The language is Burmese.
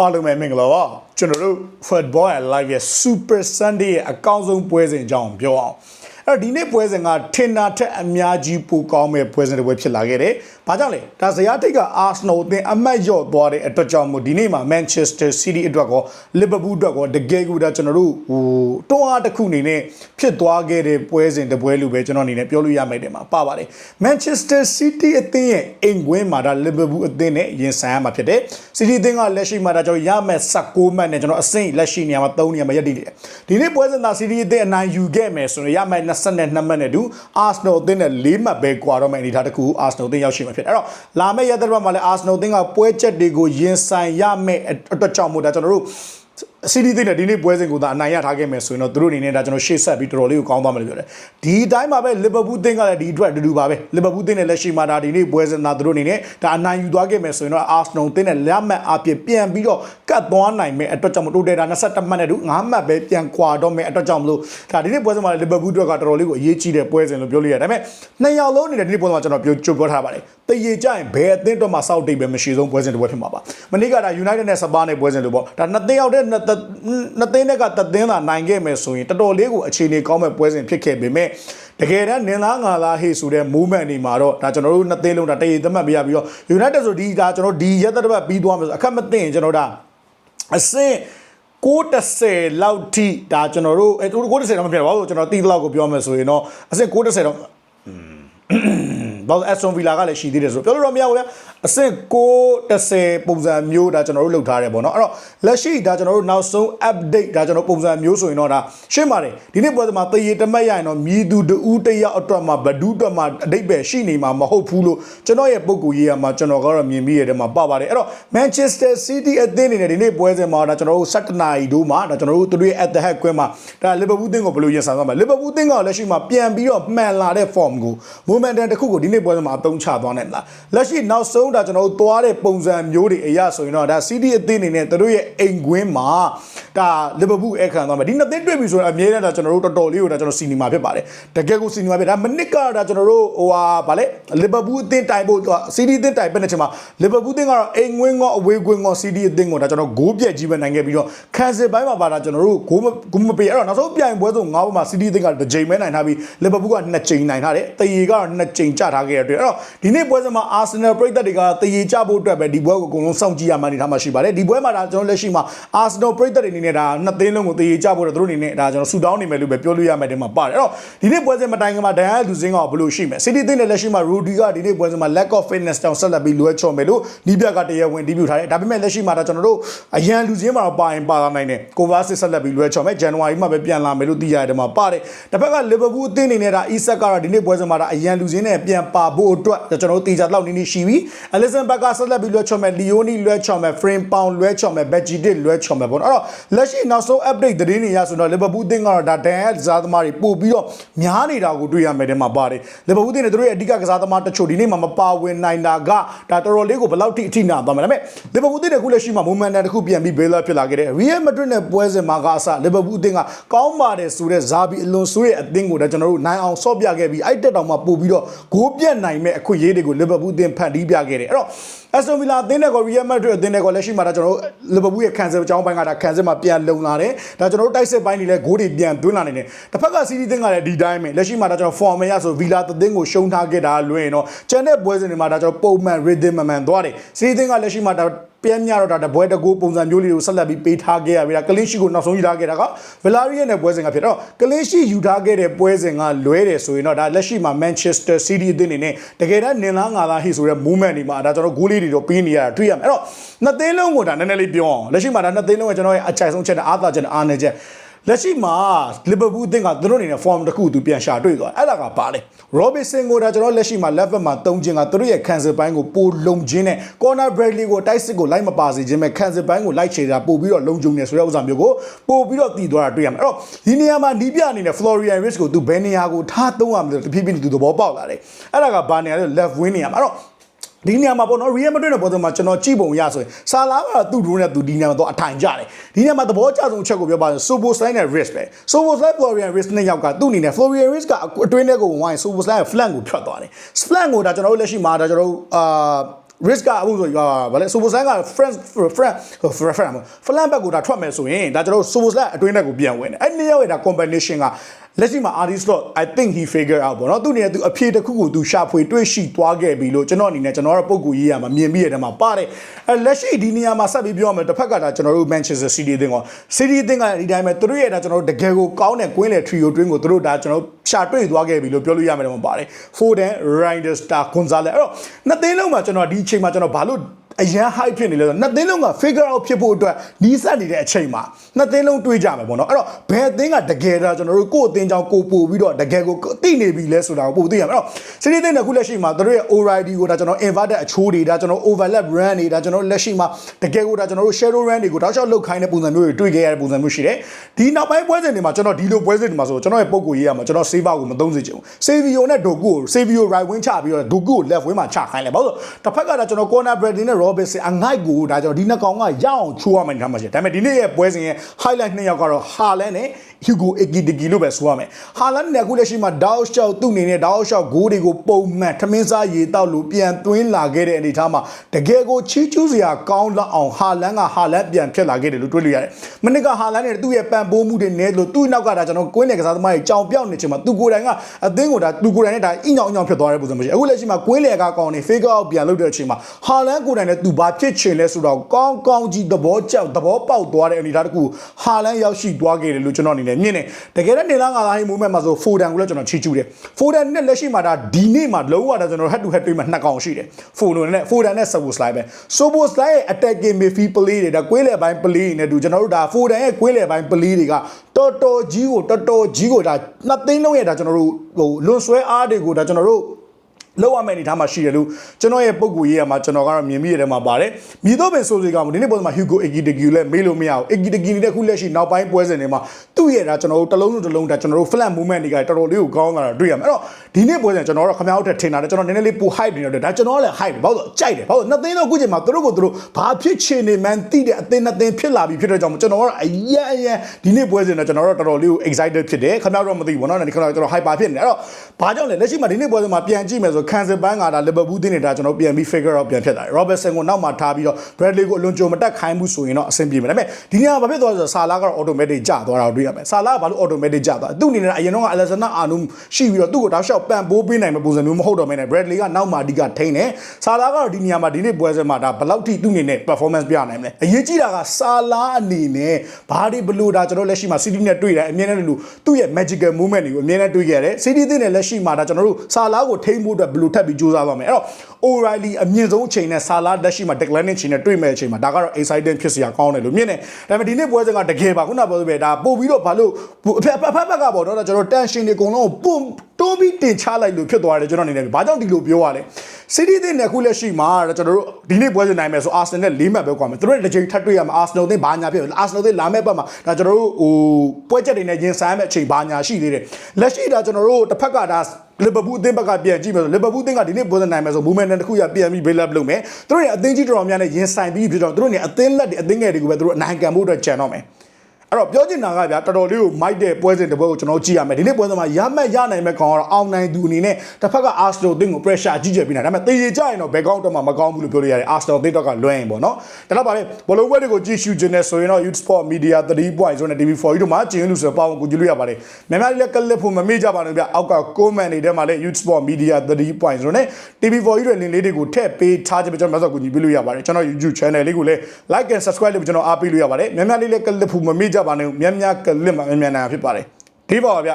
အားလုံးပဲမင်္ဂလာပါကျွန်တော်တို့ Football and Live ရဲ့ Super Sunday ရဲ့အကောင်းဆုံးပွဲစဉ်အကြောင်းပြောအောင် အဲ့တော့ဒီနေ့ပွဲစဉ်ကထင်တာထက်အများကြီးပိုကောင်းမဲ့ပွဲစဉ်တစ်ပွဲဖြစ်လာခဲ့တယ်။ဘာကြောင့်လဲ။ဒါဇယားထိတ်က Arsenal အသင်းအမတ်လျော့သွားတဲ့အတွက်ကြောင့်မို့ဒီနေ့မှာ Manchester City အတွက်ကော Liverpool အတွက်ကောတကယ်ကိုဒါကျွန်တော်တို့ဟိုတွန်းအားတစ်ခုအနေနဲ့ဖြစ်သွားခဲ့တဲ့ပွဲစဉ်တစ်ပွဲလို့ပဲကျွန်တော်အနေနဲ့ပြောလို့ရမယ်တဲ့မှာပါပါတယ်။ Manchester City အသင်းရဲ့အိမ်ကွင်းမှာဒါ Liverpool အသင်းနဲ့ရင်ဆိုင်ရမှာဖြစ်တယ်။ City အသင်းကလက်ရှိမှာဒါကျွန်တော်ရမယ်16မှတ်နဲ့ကျွန်တော်အဆင့်လက်ရှိနေရာမှာ3နေရာမှာရပ်တည်နေတယ်။ဒီနေ့ပွဲစဉ်သာ City အသင်းအနိုင်ယူခဲ့မယ်ဆိုရင်ရမယ်22မှတ်နဲ့တူ Arsenal အသင်းနဲ့4မှတ်ပဲကွာတော့မယ့်အနေအထားတစ်ခု Arsenal အသင်းရောက်ရှိမှာဖြစ်တယ်။အဲ့တော့လာမယ့်ရက်သတ္တပတ်မှာလည်း Arsenal အသင်းကပွဲချက်တွေကိုရင်ဆိုင်ရမယ့်အတွက်ကြောင့်မို့ဒါကျွန်တော်တို့ စီဒီသိတဲ့ဒီနေ့ပွဲစဉ်ကိုသာအနိုင်ရထားခဲ့မယ်ဆိုရင်တော့သူတို့အနေနဲ့ဒါကျွန်တော်ရှေ့ဆက်ပြီးတော်တော်လေးကိုကောင်းသွားမယ်လို့ပြောတယ်ဒီအတိုင်းမှာပဲလီဗာပူးသင်းကလည်းဒီအတွက်အတူတူပါပဲလီဗာပူးသင်းနဲ့လက်ရှိမှာဒါဒီနေ့ပွဲစဉ်သာသူတို့အနေနဲ့ဒါအနိုင်ယူသွားခဲ့မယ်ဆိုရင်တော့အာဆနယ်သင်းနဲ့လက်မှတ်အပြည့်ပြန်ပြီးတော့ကတ်သွားနိုင်မယ်အတွက်ကြောင့်မတိုးတယ်ဒါ22မှတ်နဲ့တူ9မှတ်ပဲပြန်ကွာတော့မယ်အတွက်ကြောင့်မလို့ဒါဒီနေ့ပွဲစဉ်မှာလီဗာပူးအတွက်ကတော်တော်လေးကိုအရေးကြီးတဲ့ပွဲစဉ်လို့ပြောလို့ရတယ်ဒါပေမဲ့နှစ်ယောက်လုံးအနေနဲ့ဒီနေ့ပွဲစဉ်မှာကျွန်တော်ပြောကြိုပြောထားပါတယ်တရေကြရင်ဘယ်အသင်းတော့မှစောက်တိတ်ပဲမရှိဆုံးပွဲစဉ်တစ်ပွဲဖြစ်မှာပါမနေ့ကဒါ United နဲ့စပါးနဲ့ပွဲစဉ်လို့ပေါ့ဒါနှစ်သင်းရောက်တဲ့နှစ်နှစ်သင်းနဲ့ကတသင်းသာနိုင်ခဲ့မယ်ဆိုရင်တော်တော်လေးကိုအခြေအနေကောင်းမဲ့ပွဲစဉ်ဖြစ်ခဲ့ပေမဲ့တကယ်တမ်းနင်လားငါလားဟေ့ဆိုတဲ့ movement တွေမှာတော့ဒါကျွန်တော်တို့နှစ်သင်းလုံးဒါတရေသမတ်ပြရပြီးတော့ United ဆိုဒီဒါကျွန်တော်ဒီရက်သက်တစ်ပတ်ပြီးသွားမယ်ဆိုအခက်မသိရင်ကျွန်တော်ဒါအဆင့်630လောက်ထိဒါကျွန်တော်တို့အဲ630တော့မဖြစ်ပါဘူးကျွန်တော်တီးလောက်ကိုပြောမယ်ဆိုရင်တော့အဆင့်630တော့ဘာလို့ Aston Villa ကလည်းရှိသေးတယ်ဆိုတော့ပြောလို့တော့မရဘူးဗျာ အဆင့်630ပုံစံမျိုးဒါကျွန်တော်တို့လုပ်ထားတယ်ပေါ့နော်အဲ့တော့လက်ရှိဒါကျွန်တော်တို့နောက်ဆုံး update ဒါကျွန်တော်ပုံစံမျိုးဆိုရင်တော့ဒါရှင်းပါတယ်ဒီနေ့ပွဲမှာတရေတမက်ရရင်တော့မြည်သူတူတယောက်အတွက်မှာဘဒူးအတွက်မှာအတိတ်ပဲရှိနေမှာမဟုတ်ဘူးလို့ကျွန်တော်ရဲ့ပုံကူရေးရမှာကျွန်တော်ကတော့မြင်ပြီးရတဲ့မှာပါပါတယ်အဲ့တော့ Manchester City အသင်းအနေနဲ့ဒီနေ့ပွဲစဉ်မှာဒါကျွန်တော်တို့7နာရီတို့မှာဒါကျွန်တော်တို့တို့ရဲ့ at the head ကွင်းမှာဒါ Liverpool သင်းကိုဘယ်လိုရင်ဆိုင်သွားမလဲ Liverpool သင်းကလက်ရှိမှာပြန်ပြီးတော့မှန်လာတဲ့ form ကို momentum တစ်ခုကိုဒီနေ့ပွဲစဉ်မှာအသုံးချသွားနိုင်မလားလက်ရှိနောက်ဆုံးဒါကျွန်တော်တို့သွားတဲ့ပုံစံမျိုးတွေအရဆိုရင်တော့ဒါ CD အသင်းအနေနဲ့တို့ရဲ့အိမ်ကွင်းမှာဒါလီဗာပူးအခမ်းသွားမယ်ဒီနှစ်သင်းတွေ့ပြီဆိုတော့အမြဲတမ်းဒါကျွန်တော်တို့တော်တော်လေးကိုဒါကျွန်တော်စီနီမာဖြစ်ပါတယ်တကယ်ကိုစီနီမာဖြစ်ဒါမနစ်ကဒါကျွန်တော်တို့ဟိုဟာဗာလဲလီဗာပူးအသင်းတိုင်ဖို့ CD အသင်းတိုင်ပဲနေချင်မှာလီဗာပူးအသင်းကတော့အိမ်ကွင်းကောအဝေးကွင်းကော CD အသင်းကိုဒါကျွန်တော်ဂိုးပြက်ကြီးပဲနိုင်ခဲ့ပြီးတော့ခံစစ်ပိုင်းမှာပါဒါကျွန်တော်တို့ဂိုးဂိုးမပေးအဲ့တော့နောက်ဆုံးပြိုင်ပွဲဆုံး၅ဘက်မှာ CD အသင်းကတစ်ချိန်ပဲနိုင်ထားပြီးလီဗာပူးကနှစ်ချိန်နိုင်ထားတယ်တရေကတော့နှစ်ချိန်ကျထားခဲ့ရတဲ့အတွက်အဲ့တော့ဒီနေ့ပွဲစဉ်မှာ Arsenal ပြည်သက်တွေကတရေကျဖို့အတွက်ပဲဒီပွဲကိုအကုန်လုံးစောင့်ကြည့်ရမှအနေထားမှာရှိပါတယ်ဒီပွဲမှာဒါကျွန်တော်လက်ရှိမှာ Arsenal ပြည်သက်တွေအနေနဲ့ဒါနှစ်သင်းလုံးကိုတရေကျဖို့တော့သူတို့အနေနဲ့ဒါကျွန်တော်ဆူတောင်းနေမယ်လို့ပဲပြောလို့ရမယ်ဒီမှာပါတယ်အဲ့တော့ဒီနေ့ပွဲစဉ်မတိုင်ခင်မှာဒန်ယာလူစင်းကဘယ်လိုရှိမလဲ City သင်းနဲ့လက်ရှိမှာ Rudy ကဒီနေ့ပွဲစဉ်မှာ lack of fitness တောင်ဆက်လက်ပြီးလွဲချော်မယ်လို့နီးပြကတရားဝင်ဒီပြထားတယ်ဒါပေမဲ့လက်ရှိမှာဒါကျွန်တော်တို့အရန်လူစင်းမှာတော့ပါရင်ပါလာနိုင်တယ်ကိုဗာစစ်ဆက်လက်ပြီးလွဲချော်မယ် January မှာပဲပြန်လာမယ်လို့သိရတယ်မှာပါတယ်တစ်ဖက်က Liverpool အသင်းအနေနဲ့ဒါ Isak ကတော့ဒီနေ့ပွဲစဉ်မှာဒါအရန်လူစင်းနဲ့ပြန်ပါဖို့အတွက်ကျွန်တော်တို့တေချာတော့နည်းနည်းရှိပြီ Alisson ဘက်ကဆက်လက်ပြီးလွှဲချော်မယ် Leoni လွှဲချော်မယ် Frame Pound လွှဲချော်မယ် Veggie လွှဲချော်မယ်ပေါ့နော်အဲ့တော့လက်ရှိနောက်ဆုံး update သတင်းတွေရဆိုတော့ Liverpool အသင်းကတော့ဒါ Dan ရဲ့ကစားသမားတွေပို့ပြီးတော့များနေတာကိုတွေ့ရမယ်တဲ့မှာပါတယ် Liverpool အသင်းနဲ့တို့ရဲ့အဓိကကစားသမားတချို့ဒီနေ့မှာမပါဝင်နိုင်တာကဒါတော်တော်လေးကိုဘယ်လောက်ထိအထိနာသွားမလဲဒါပေမဲ့ Liverpool အသင်းကခုလက်ရှိမှာ momentum တစ်ခုပြန်ပြီး Bale ဖြစ်လာခဲ့တယ် Real Madrid နဲ့ပွဲစဉ်မှာကအစ Liverpool အသင်းကကောင်းပါတယ်ဆိုတဲ့ဇာဘီအလွန်ဆိုးရဲ့အသင်းကိုဒါကျွန်တော်တို့နိုင်အောင်ဆော့ပြခဲ့ပြီးအဲ့တက်တောင်မှပို့ပြီးတော့ဂိုးပြတ်နိုင်မဲ့အခွင့်အရေးတွေကို Liverpool အသင်းဖန်တီးပြခဲ့တယ်အဲ့တော့ Aston Villa အသင်းနဲ့ကို Real Madrid အသင်းနဲ့ကိုလက်ရှိမှာဒါကျွန်တော်တို့ Liverpool ရဲ့ခံစစ်အကြောင်းပိုင်းကဒါခံစစ်မှာပြန်လုံလာတယ်ဒါကျွန်တော်တို့တိုက်စစ်ပိုင်းတွေလည်းဂိုးတွေပြန်သွင်းလာနေတယ်တစ်ဖက်က City အသင်းကလည်းဒီတိုင်းပဲလက်ရှိမှာဒါကျွန်တော် form ရဆို Villa အသင်းကိုရှုံးထားခဲ့တာလွှဲရင်တော့ကျန်တဲ့ပွဲစဉ်တွေမှာဒါကျွန်တော်ပုံမှန် rhythm မှန်သွားတယ် City အသင်းကလက်ရှိမှာဒါ ပြန်ညတော့ဒါတပွဲတကူပုံစံမျိုးလေးကိုဆက်လက်ပြီးပေးထားခဲ့ရပြီလားကလင်းရှိကိုနောက်ဆုံးယူထားခဲ့တာကဗလာရီယက်နဲ့ပွဲစဉ်ကဖြစ်တော့ကလင်းရှိယူထားခဲ့တဲ့ပွဲစဉ်ကလွဲတယ်ဆိုရင်တော့ဒါလက်ရှိမှာ Manchester City အသင်းအနေနဲ့တကယ်တမ်းနင်လားငါလားဟိဆိုတဲ့ movement တွေမှာဒါကျွန်တော်ဂိုးလေးတွေတော့ပေးနေရတာတွေ့ရမယ်အဲ့တော့နှစ်သင်းလုံးကိုဒါနည်းနည်းလေးပြောအောင်လက်ရှိမှာဒါနှစ်သင်းလုံးကကျွန်တော်ရဲ့အကြိုက်ဆုံးချက်နဲ့အားသာချက်နဲ့အားနည်းချက် လက်ရှိမှာလီဗာပူးအသင်းကသူတို့အနေနဲ့ form တစ်ခုသူပြန်ရှာတွေ့သွားအဲ့ဒါကပါလေ Robinson ကိုဒါကျွန်တော်လက်ရှိမှာ left back မှာတုံးခြင်းကသူတို့ရဲ့ cancel ပိုင်းကိုပိုလုံခြင်းနဲ့ corner Bradley ကိုတိုက်စစ်ကိုလိုက်မပါစေခြင်းပဲ cancel ပိုင်းကိုလိုက်ချေတာပို့ပြီးတော့လုံခြုံနေဆိုတဲ့ဥစ္စာမျိုးကိုပို့ပြီးတော့တည်သွားတာတွေ့ရမှာအဲ့တော့ဒီနေရာမှာနီးပြအနေနဲ့ Florian Wirtz ကိုသူဘယ်နေရာကိုထားသုံးရမလဲတဖြည်းဖြည်းသူသဘောပေါက်လာတယ်အဲ့ဒါကဘာနေရာလဲ left wing နေရာမှာအဲ့တော့ ဒီနေရာမှာပေါ့နော် Real Madrid နဲ့ပေါ်တော့မှာကျွန်တော်ကြည့်ပုံရဆိုရင်ဆာလာကသူ့ဒရိုးနဲ့သူဒီနေရာမှာတော့အထိုင်ကြတယ်ဒီနေရာမှာသဘောကျဆုံးအချက်ကိုပြောပါဆို Soboslai နဲ့ Risk ပဲ Soboslai Florian Risk နဲ့ယောက်ကသူ့အနေနဲ့ Florian Risk ကအတွင်းထဲကိုဝင် Soboslai က flank ကိုဖြတ်သွားတယ် flank ကိုဒါကျွန်တော်တို့လက်ရှိမှာဒါကျွန်တော်တို့အာ risk ကအခုဆိုရွာဗာလဲဆိုပိုဆန်က friend friend friend flan back ကိုဒါထွက်မယ်ဆိုရင်ဒါကျွန်တော်ဆိုပိုဆန်အတွင်းတက်ကိုပြန်ဝင်တယ်အဲ့နှစ်ယောက်ရဲ့ဒါ combination က လက်ရှိမှာ artist lot I think he figure out ပေါ့နော်သူနေသူအဖြေတစ်ခုကိုသူရှာဖွေတွေ့ရှိသွားခဲ့ပြီလို့ကျွန်တော်အနေနဲ့ကျွန်တော်ရဲ့ပုံကူရေးရမှာမြင်ပြီးရတဲ့မှာပါတယ်အဲလက်ရှိဒီနေရာမှာဆက်ပြီးပြောရမယ်တစ်ဖက်ကဒါကျွန်တော်တို့ Manchester City အသင်းက City အသင်းကဒီတိုင်းပဲသူတို့ရဲ့ဒါကျွန်တော်တို့တကယ်ကိုကောင်းတဲ့ကွင်းလေ trio တွင်းကိုသူတို့ဒါကျွန်တော်ရှာတွေ့သွားခဲ့ပြီလို့ပြောလို့ရမယ်တော့ပါတယ် Foden Reinders Star Gonzalez အဲ့တော့နှစ်သိန်းလုံးမှာကျွန်တော်ဒီအချိန်မှာကျွန်တော်ဘာလို့ အရန် high ဖြစ်နေလဲဆိုတော့နှစ်သိန်းလုံးက figure out ဖြစ်ဖို့အတွက်နီးစပ်နေတဲ့အချိန်မှာနှစ်သိန်းလုံးတွေးကြမယ်ပေါ့နော်အဲ့တော့ဘယ်အသင်းကတကယ်တော့ကျွန်တော်တို့ကိုယ့်အသင်းကြောင့်ကိုပို့ပြီးတော့တကယ်ကိုသိနေပြီလဲဆိုတာကိုပို့သိရမယ်အဲ့တော့စီးရီးသိန်းတစ်ခုလက်ရှိမှာသူတို့ရဲ့ ORID ကိုဒါကျွန်တော် inverted အချိုးတွေဒါကျွန်တော် overlap run တွေဒါကျွန်တော်လက်ရှိမှာတကယ်ကိုဒါကျွန်တော်တို့ shadow run တွေကိုတောက်လျှောက်လုတ်ခိုင်းတဲ့ပုံစံမျိုးတွေတွေ့ခဲ့ရတဲ့ပုံစံမျိုးရှိတယ်ဒီနောက်ပိုင်းပွဲစဉ်တွေမှာကျွန်တော်ဒီလိုပွဲစဉ်တွေမှာဆိုကျွန်တော်ရဲ့ပုံကိုရေးရမှာကျွန်တော် saver ကိုမသုံးစေချင်ဘူး savio နဲ့ doku ကို savio right wing ချပြီးတော့ doku ကို left wing မှာချခိုင်းလိုက်ဘာလို့တစ်ဖက်ကဒါကျွန်တော် corner bradley နဲ့ robertson အငိုက်ကိုဒါကျွန်တော်ဒီနှစ်ကောင်ကရအောင်ချိုးရမယ်ထားမှာရှိတယ်ဒါပေမဲ့ဒီနေ့ရဲ့ပွဲစဉ်ရဲ့ highlight နှစ်ယောက်ကတော့ Haaland နဲ့ Hugo Ekitike လို့ပဲဆိုရမယ် Haaland နဲ့အခုလက်ရှိမှာ Dow Shot သူ့အနေနဲ့ Dow Shot ဂိုးတွေကိုပုံမှန်ထမင်းစားရေတောက်လို့ပြန်သွင်းလာခဲ့တဲ့အနေအထားမှာတကယ်ကိုချီးကျူးစရာကောင်းလောက်အောင် Haaland က Haaland ပြန်ဖြစ်လာခဲ့တယ်လို့တွေးလို့ရတယ်မနစ်က Haaland နဲ့သူ့ရဲ့ပံ့ပိုးမှုတွေနဲ့လို့သူ့နောက်ကဒါကျွန်တော်ကွင်းလေကစားသမားတွေကြောင်ပြောက်နေချင်မှာသူကိုယ်တိုင်ကအသင်းကိုဒါသူကိုယ်တိုင်နဲ့ဒါအညောင်အညောင်ဖြစ်သွားတဲ့ပုံစံမျိုးရှိအခုလက်ရှိမှာကွင်းလေကကောင်းနေ fake out ပြန်လုပ်တဲ့အချိန်မှာ Haaland ကိုယ်တိုင်နဲ့သူဘာဖြစ်ချင်လဲဆိုတော့ကောင်းကောင်းကြီးသဘောကျသဘောပေါက်သွားတဲ့အနေအထားတစ်ခု Haaland ရောက်ရှိသွားခဲ့တယ်လို့ကျွန်တော်အနေနဲ့မြင်တယ်တကယ်တော့နေလားငါလားဟိ moment မှာဆို Foden ကိုလည်းကျွန်တော်ချီးကျူးတယ် Foden နဲ့လက်ရှိမှာဒါဒီနေ့မှာလုံးဝဒါကျွန်တော် head to head တွေ့မှာနှစ်ကောင်ရှိတယ် Foden နဲ့ Foden နဲ့ Szoboszlai ပဲ Szoboszlai ရဲ့ attacking midfield play တွေဒါကွေးလေပိုင်း play တွေနဲ့တူကျွန်တော်တို့ဒါ Foden ရဲ့ကွေးလေပိုင်း play တွေကတော်တော်ကြီးကိုတော်တော်ကြီးကိုဒါနှစ်သိန်းလုံးရဲ့ဒါကျွန်တော်တို့ဟိုလွန်ဆွဲအားတွေကိုဒါကျွန်တော်တို့ လောက်ရမယ့်အနေထားမှာရှိတယ်လို့ကျွန်တော်ရဲ့ပုံကူရေးရမှာကျွန်တော်ကတော့မြင်မိရတဲ့မှာပါတယ်မြည်တော့ပင်ဆိုစီကောင်ဒီနေ့ပုံစံမှာ Hugo Ekitike လည်းမေးလို့မရဘူး Ekitike နဲ့ခုလက်ရှိနောက်ပိုင်းပွဲစဉ်တွေမှာသူ့ရဲ့ဒါကျွန်တော်တို့တစ်လုံးတစ်လုံးဒါကျွန်တော်တို့ flat movement တွေကတော်တော်လေးကိုကောင်းလာတာတွေ့ရမှာအဲ့တော့ဒီနေ့ပွဲစဉ်ကျွန်တော်တို့ခမောက်ထက်ထင်တာတယ်ကျွန်တော်နည်းနည်းလေးပို hype နေတော့ဒါကျွန်တော်လည်း hype ဘာလို့ကြိုက်တယ်ဘာလို့နှစ်သိန်းတော့အခုချိန်မှာသူတို့ကိုသူတို့ဘာဖြစ်ချင်နေမှန်းသိတဲ့အသင်းနှစ်သင်းဖြစ်လာပြီဖြစ်တဲ့ကြောင့်ကျွန်တော်ကတော့အရန်အရန်ဒီနေ့ပွဲစဉ်တော့ကျွန်တော်တို့တော်တော်လေးကို excited ဖြစ်တယ်ခမောက်တော့မသိဘူးဘောနော်ဒီခမောက်ကျွန်တော် hyper ဖြစ်နေတယ်အဲ့တော့ဘာကြောင့်လဲလက်ရှိမှာဒီနေ့ပွဲစဉ်မှာပြန်ကြည့်မယ်ဆိုခံစစ်ပန်းကဒါ Liverpool တင်းနေတာကျွန်တော်ပြန်ပြီး figure out ပြန်ဖြစ်လာတယ် Robertson ကိုနောက်မှာထားပြီးတော့ Bradley ကိုအလွန်ကြုံမတက်ခိုင်းဘူးဆိုရင်တော့အဆင်ပြေမယ်ဒါပေမဲ့ဒီနေရာမှာဘာဖြစ်သွားလဲဆိုတော့ဆာလာကတော့ automatic ကျသွားတာကိုတွေ့ရမယ်ဆာလာကဘာလို့ automatic ကျသွားသူ့အနေနဲ့အရင်တော့ Alexander Arnold ရှိပြီးတော့သူ့ကိုတောက်လျှောက်ပံ့ပိုးပေးနိုင်မယ့်ပုံစံမျိုးမဟုတ်တော့မဲနဲ့ Bradley ကနောက်မှာအဓိကထိန်းတယ်ဆာလာကတော့ဒီနေရာမှာဒီနေ့ပွဲစဉ်မှာဒါဘယ်လောက်ထိသူ့အနေနဲ့ performance ပြနိုင်မလဲအရေးကြီးတာကဆာလာအနေနဲ့ဘာတွေဘလို့ဒါကျွန်တော်လက်ရှိမှာ City နဲ့တွေ့တယ်အမြဲတမ်းလို့သူ့ရဲ့ magical movement တွေကိုအမြဲတမ်းတွေ့ခဲ့ရတယ် City သင်းနဲ့လက်ရှိမှာဒါကျွန်တော်တို့ဆာလာကိုထိန်းဖို့အတွက်ဘလို့ထပ်ပြီးကြိုးစားပါမယ်အဲ့တော့ O'Reilly အမြင့်ဆုံးအချိန်နဲ့ဆာလာလက်ရှိမှာ decline အချိန်နဲ့တွေ့မဲ့အချိန်မှာဒါကတော့ exciting ဖြစ်စရာကောင်းတယ်လို့မြင်တယ်ဒါပေမဲ့ဒီနေ့ပွဲစဉ်ကတကယ်ပါခုနကပြောသလိုပဲဒါပို့ပြီးတော့ဘာလို့အဖက်ဖက်ဖက်ကပေါ့နော်ဒါကျွန်တော် tension တွေအကုန်လုံးပုံ တိုးပြီးတင်ချလိုက်လို့ဖြစ်သွားတယ်ကျွန်တော်အနေနဲ့ဘာကြောင့်ဒီလိုပြောရလဲ City တဲ့နဲ့ခုလက်ရှိမှာကျွန်တော်တို့ဒီနေ့ပွဲစဉ်နိုင်မယ်ဆို Arsenal နဲ့၄မှတ်ပဲကွာမယ်သူတို့တစ်ချိန်ထပ်တွေ့ရမှာ Arsenal တဲ့ဘာညာဖြစ်လဲ Arsenal တဲ့လာမဲ့ဘက်မှာဒါကျွန်တော်တို့ဟိုပွဲချက်တွေနဲ့ရင်ဆိုင်မဲ့အချိန်ဘာညာရှိသေးတယ်လက်ရှိဒါကျွန်တော်တို့တစ်ဖက်ကဒါလီဗာပူးအသင်းဘက်ကပြန်ကြည့်မယ်ဆိုလီဗာပူးအသင်းကဒီနေ့ပွဲစဉ်နိုင်မယ်ဆို movement တစ်ခုရပြန်ပြီး build up လုပ်မယ်သူတို့ရဲ့အသင်းကြီးတော်များနဲ့ရင်ဆိုင်ပြီးဖြစ်တော့သူတို့ရဲ့အသင်းလက်တွေအသင်းငယ်တွေကိုပဲသူတို့အနိုင်ခံဖို့အတွက်ကြံတော့မယ် အဲ့တော့ပြောချင်တာကဗျာတော်တော်လေးကိုမိုက်တဲ့ပွဲစဉ်တစ်ပွဲကိုကျွန်တော်ကြည့်ရမယ်ဒီနေ့ပွဲစဉ်မှာရမှတ်ရနိုင်မဲ့ကောင်ကတော့အောင်နိုင်သူအနေနဲ့တစ်ဖက်က Arsenal အသင်းကို pressure ကြီးကျယ်ပေးနေတာဒါပေမဲ့တေးရကြရင်တော့ဘယ်ကောင်းတော့မှမကောင်းဘူးလို့ပြောလို့ရတယ် Arsenal အသင်းတော့ကလွှဲရင်ပေါ့နော်ဒါတော့ဗာလေဘောလုံးပွဲတွေကိုကြည့်ရှုခြင်းနဲ့ဆိုရင်တော့ Youth Sport Media 3.0နဲ့ TV4 တို့မှာကျင်းလို့ဆိုပေါင်းကိုကြည့်လို့ရပါတယ်များများလေးလည်းကလစ်ဖို့မမေ့ကြပါနဲ့ဗျအောက်က comment တွေထဲမှာလည်း Youth Sport Media 3.0နဲ့ TV4 တို့ရဲ့ link လေးတွေကိုထည့်ပေးထားခြင်းပဲကျွန်တော်မှတ်စောက်ကိုကြည့်ပြလို့ရပါတယ်ကျွန်တော် YouTube channel လေးကိုလည်း like and subscribe လုပ်ပြီးကျွန်တော်အားပေးလို့ရပါတယ်များများလေးလည်းကလစ်ဖို့မမေ့ကြပါနဲ့များများကလစ်မှာများများနာဖြစ်ပါတယ်ဒီပါပါဗျ